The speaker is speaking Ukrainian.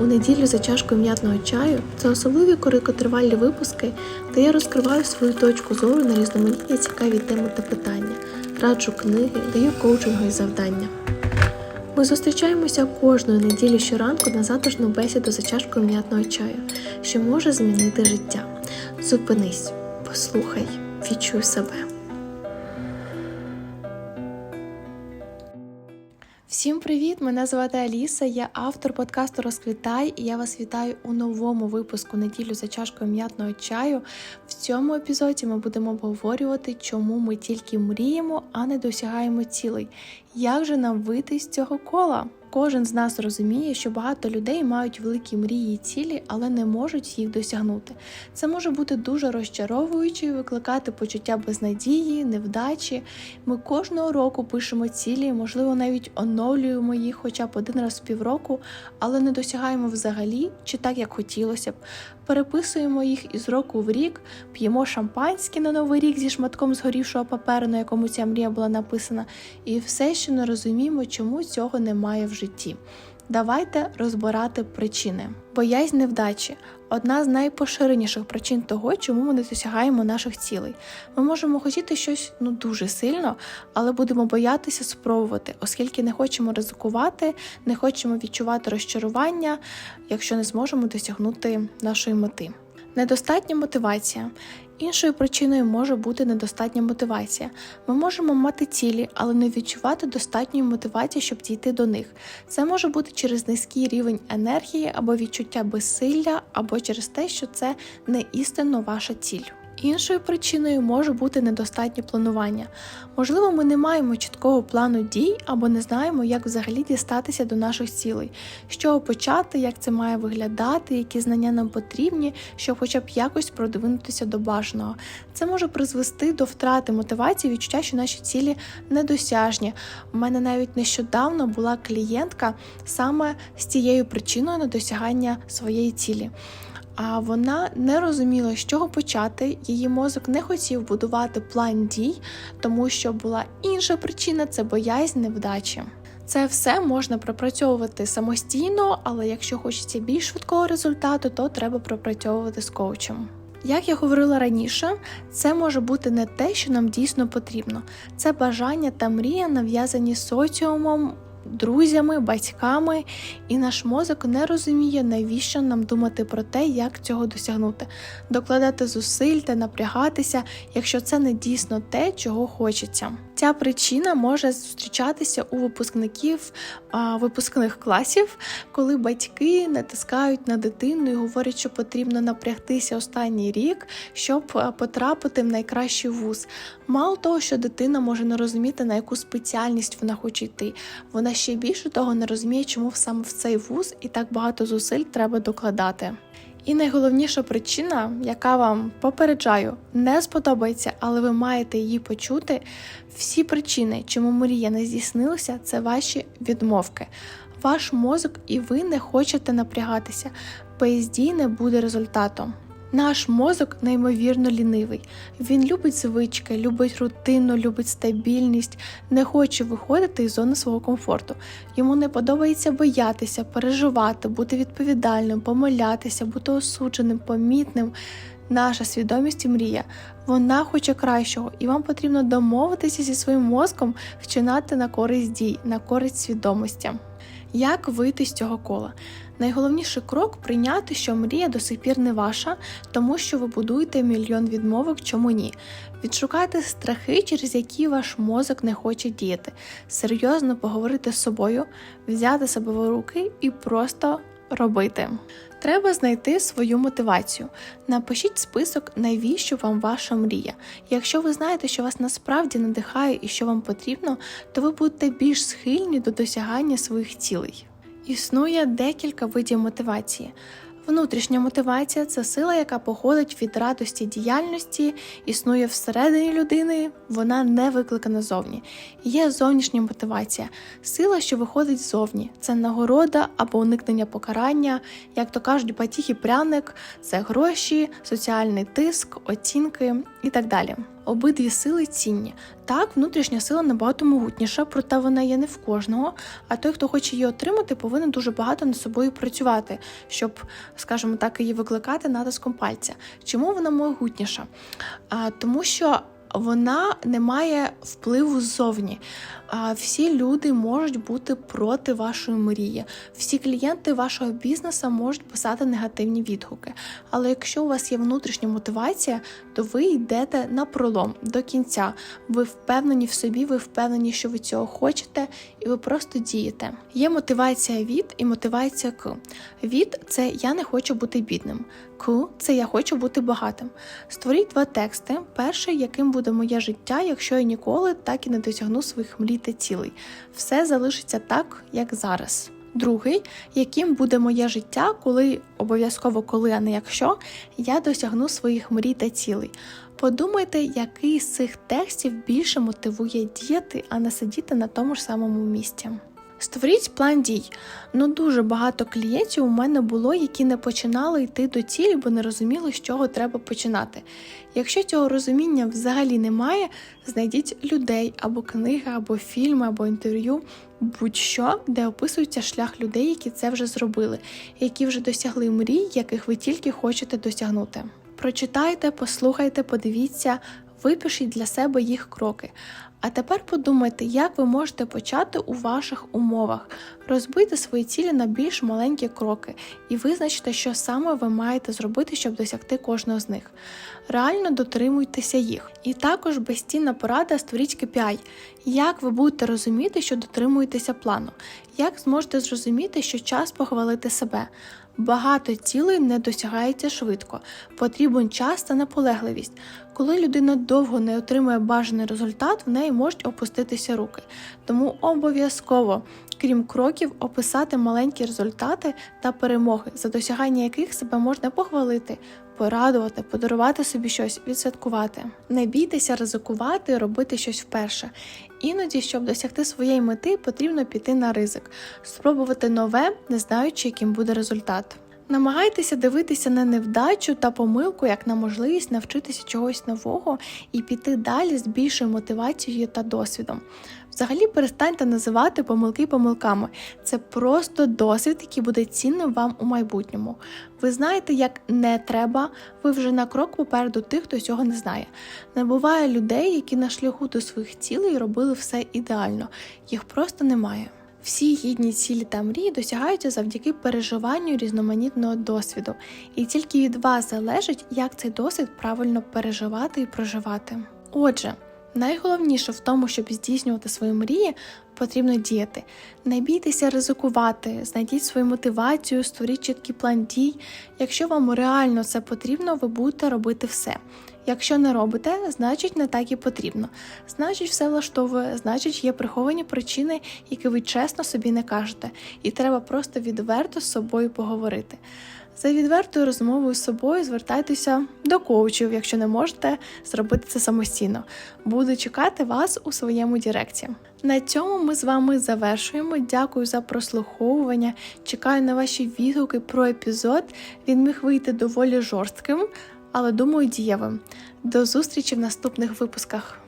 У неділю за чашкою м'ятного чаю це особливі короткотривалі випуски, де я розкриваю свою точку зору на різноманітні цікаві теми та питання, раджу книги, даю коучингові завдання. Ми зустрічаємося кожної неділі щоранку на затишну бесіду за чашкою м'ятного чаю, що може змінити життя. Зупинись, послухай, відчуй себе. Всім привіт! Мене звати Аліса, я автор подкасту Розквітай, і я вас вітаю у новому випуску неділю за чашкою м'ятного чаю. В цьому епізоді ми будемо обговорювати, чому ми тільки мріємо, а не досягаємо цілей. Як же нам вийти з цього кола? Кожен з нас розуміє, що багато людей мають великі мрії і цілі, але не можуть їх досягнути. Це може бути дуже розчаровуюче і викликати почуття безнадії, невдачі. Ми кожного року пишемо цілі, можливо, навіть оновлюємо їх хоча б один раз в півроку, але не досягаємо взагалі чи так, як хотілося б. Переписуємо їх із року в рік, п'ємо шампанське на новий рік зі шматком згорівшого паперу, на якому ця мрія була написана, і все ще не розуміємо, чому цього немає в житті. Давайте розбирати причини. Боязнь невдачі одна з найпоширеніших причин того, чому ми не досягаємо наших цілей. Ми можемо хотіти щось ну дуже сильно, але будемо боятися спробувати, оскільки не хочемо ризикувати, не хочемо відчувати розчарування, якщо не зможемо досягнути нашої мети. Недостатня мотивація. Іншою причиною може бути недостатня мотивація. Ми можемо мати цілі, але не відчувати достатньої мотивації, щоб дійти до них. Це може бути через низький рівень енергії або відчуття безсилля, або через те, що це не істинно ваша ціль. Іншою причиною може бути недостатнє планування. Можливо, ми не маємо чіткого плану дій або не знаємо, як взагалі дістатися до наших цілей, чого почати, як це має виглядати, які знання нам потрібні, щоб хоча б якось продвинутися до бажаного. Це може призвести до втрати мотивації, відчуття, що наші цілі недосяжні. У мене навіть нещодавно була клієнтка саме з цією причиною недосягання своєї цілі. А вона не розуміла, з чого почати. Її мозок не хотів будувати план дій, тому що була інша причина це боязнь невдачі. Це все можна пропрацьовувати самостійно, але якщо хочеться більш швидкого результату, то треба пропрацьовувати з коучем. Як я говорила раніше, це може бути не те, що нам дійсно потрібно. Це бажання та мрія нав'язані соціумом, друзями, батьками, і наш мозок не розуміє, навіщо нам думати про те, як цього досягнути, докладати зусиль та напрягатися, якщо це не дійсно те, чого хочеться. Ця причина може зустрічатися у випускників випускних класів, коли батьки натискають на дитину і говорять, що потрібно напрягтися останній рік, щоб потрапити в найкращий вуз. Мало того, що дитина може не розуміти, на яку спеціальність вона хоче йти. Вона ще більше того не розуміє, чому саме в цей вуз і так багато зусиль треба докладати. І найголовніша причина, яка вам попереджаю, не сподобається, але ви маєте її почути. Всі причини, чому мрія не здійснилася, це ваші відмовки. Ваш мозок і ви не хочете напрягатися, без не буде результату. Наш мозок неймовірно лінивий. Він любить звички, любить рутину, любить стабільність, не хоче виходити із зони свого комфорту. Йому не подобається боятися, переживати, бути відповідальним, помилятися, бути осудженим, помітним. Наша свідомість і мрія, вона хоче кращого, і вам потрібно домовитися зі своїм мозком, вчинати на користь дій, на користь свідомості. Як вийти з цього кола? Найголовніший крок прийняти, що мрія до сих пір не ваша, тому що ви будуєте мільйон відмовок, чому ні. Відшукайте страхи, через які ваш мозок не хоче діяти, серйозно поговорити з собою, взяти себе в руки і просто робити. Треба знайти свою мотивацію. Напишіть список, навіщо вам ваша мрія. Якщо ви знаєте, що вас насправді надихає і що вам потрібно, то ви будете більш схильні до досягання своїх цілей. Існує декілька видів мотивації. Внутрішня мотивація це сила, яка походить від радості діяльності, існує всередині людини, вона не викликана зовні. Є зовнішня мотивація, сила, що виходить ззовні. Це нагорода або уникнення покарання, як то кажуть, батіг і пряник, це гроші, соціальний тиск, оцінки. і так далі. Обидві сили цінні. Так, внутрішня сила набагато могутніша, проте вона є не в кожного. А той, хто хоче її отримати, повинен дуже багато над собою працювати, щоб, скажімо так, її викликати натиском пальця. Чому вона могутніша? А, Тому що вона не має впливу ззовні. Всі люди можуть бути проти вашої мрії. Всі клієнти вашого бізнесу можуть писати негативні відгуки. Але якщо у вас є внутрішня мотивація, то ви йдете на пролом до кінця. Ви впевнені в собі, ви впевнені, що ви цього хочете, і ви просто дієте. Є мотивація від і мотивація к. Від це я не хочу бути бідним. К це я хочу бути багатим. Створіть два тексти. Перший, яким буде моє життя, якщо я ніколи так і не досягну своїх мрій та цілей. Все залишиться так, як зараз. Другий, яким буде моє життя, коли обов'язково коли, а не якщо я досягну своїх мрій та цілей. Подумайте, який з цих текстів більше мотивує діяти, а не сидіти на тому ж самому місці. Створіть план дій. Ну дуже багато клієнтів у мене було, які не починали йти до цілі, бо не розуміли, з чого треба починати. Якщо цього розуміння взагалі немає, знайдіть людей або книги, або фільми, або інтерв'ю, будь-що, де описується шлях людей, які це вже зробили, які вже досягли мрій, яких ви тільки хочете досягнути. Прочитайте, послухайте, подивіться, випишіть для себе їх кроки. А тепер подумайте, як ви можете почати у ваших умовах, розбити свої цілі на більш маленькі кроки і визначте, що саме ви маєте зробити, щоб досягти кожного з них. Реально дотримуйтеся їх. І також безцінна порада створіть KPI. Як ви будете розуміти, що дотримуєтеся плану? Як зможете зрозуміти, що час похвалити себе? Багато цілей не досягається швидко, потрібен час та наполегливість. Коли людина довго не отримує бажаний результат, в неї можуть опуститися руки. Тому обов'язково, крім кроків, описати маленькі результати та перемоги, за досягання яких себе можна похвалити, порадувати, подарувати собі щось, відсвяткувати. Не бійтеся ризикувати, робити щось вперше. Іноді, щоб досягти своєї мети, потрібно піти на ризик, спробувати нове, не знаючи, яким буде результат. Намагайтеся дивитися на невдачу та помилку як на можливість навчитися чогось нового і піти далі з більшою мотивацією та досвідом. Взагалі перестаньте називати помилки помилками. Це просто досвід, який буде цінним вам у майбутньому. Ви знаєте, як не треба, ви вже на крок попереду тих, хто цього не знає. Не буває людей, які на шляху до своїх цілей робили все ідеально, їх просто немає. Всі гідні цілі та мрії досягаються завдяки переживанню різноманітного досвіду, і тільки від вас залежить, як цей досвід правильно переживати і проживати. Отже, найголовніше в тому, щоб здійснювати свої мрії, потрібно діяти. Не бійтеся ризикувати, знайдіть свою мотивацію, створіть чіткий план дій. Якщо вам реально це потрібно, ви будете робити все. Якщо не робите, значить не так і потрібно. Значить, все влаштовує, значить, є приховані причини, які ви чесно собі не кажете, і треба просто відверто з собою поговорити. За відвертою розмовою з собою звертайтеся до коучів, якщо не можете зробити це самостійно. Буду чекати вас у своєму Діректі. На цьому ми з вами завершуємо. Дякую за прослуховування. Чекаю на ваші відгуки про епізод. Він міг вийти доволі жорстким, але думаю, дієвим. До зустрічі в наступних випусках.